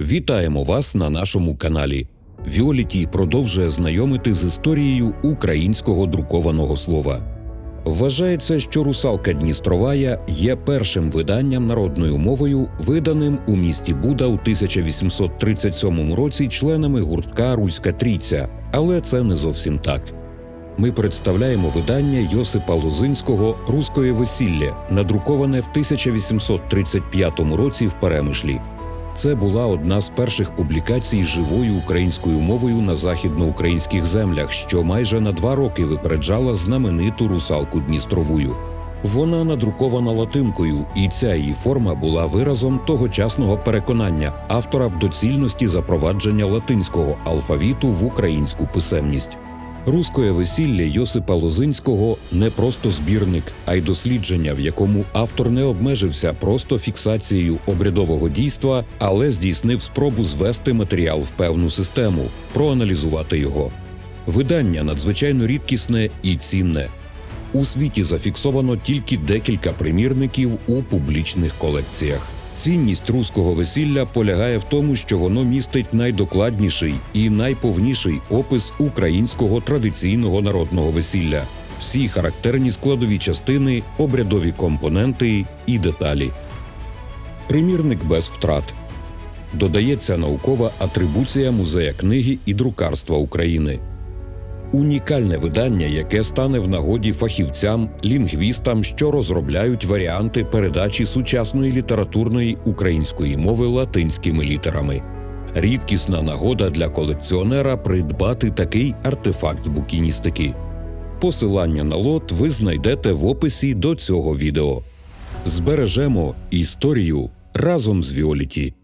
Вітаємо вас на нашому каналі. Віоліті продовжує знайомити з історією українського друкованого слова. Вважається, що русалка Дністровая є першим виданням народною мовою, виданим у місті Буда у 1837 році членами гуртка Руська Трійця, але це не зовсім так. Ми представляємо видання Йосипа Лозинського Руської весілля, надруковане в 1835 році в Перемишлі. Це була одна з перших публікацій живою українською мовою на західноукраїнських землях, що майже на два роки випереджала знамениту русалку Дністровую. Вона надрукована латинкою, і ця її форма була виразом тогочасного переконання автора в доцільності запровадження латинського алфавіту в українську писемність. Руське весілля Йосипа Лозинського не просто збірник, а й дослідження, в якому автор не обмежився просто фіксацією обрядового дійства, але здійснив спробу звести матеріал в певну систему, проаналізувати його. Видання надзвичайно рідкісне і цінне. У світі зафіксовано тільки декілька примірників у публічних колекціях. Цінність руського весілля полягає в тому, що воно містить найдокладніший і найповніший опис українського традиційного народного весілля, всі характерні складові частини, обрядові компоненти і деталі. Примірник без втрат. Додається наукова атрибуція музея книги і друкарства України. Унікальне видання, яке стане в нагоді фахівцям, лінгвістам, що розробляють варіанти передачі сучасної літературної української мови латинськими літерами. Рідкісна нагода для колекціонера придбати такий артефакт букіністики. Посилання на лот ви знайдете в описі до цього відео. Збережемо історію разом з Віоліті.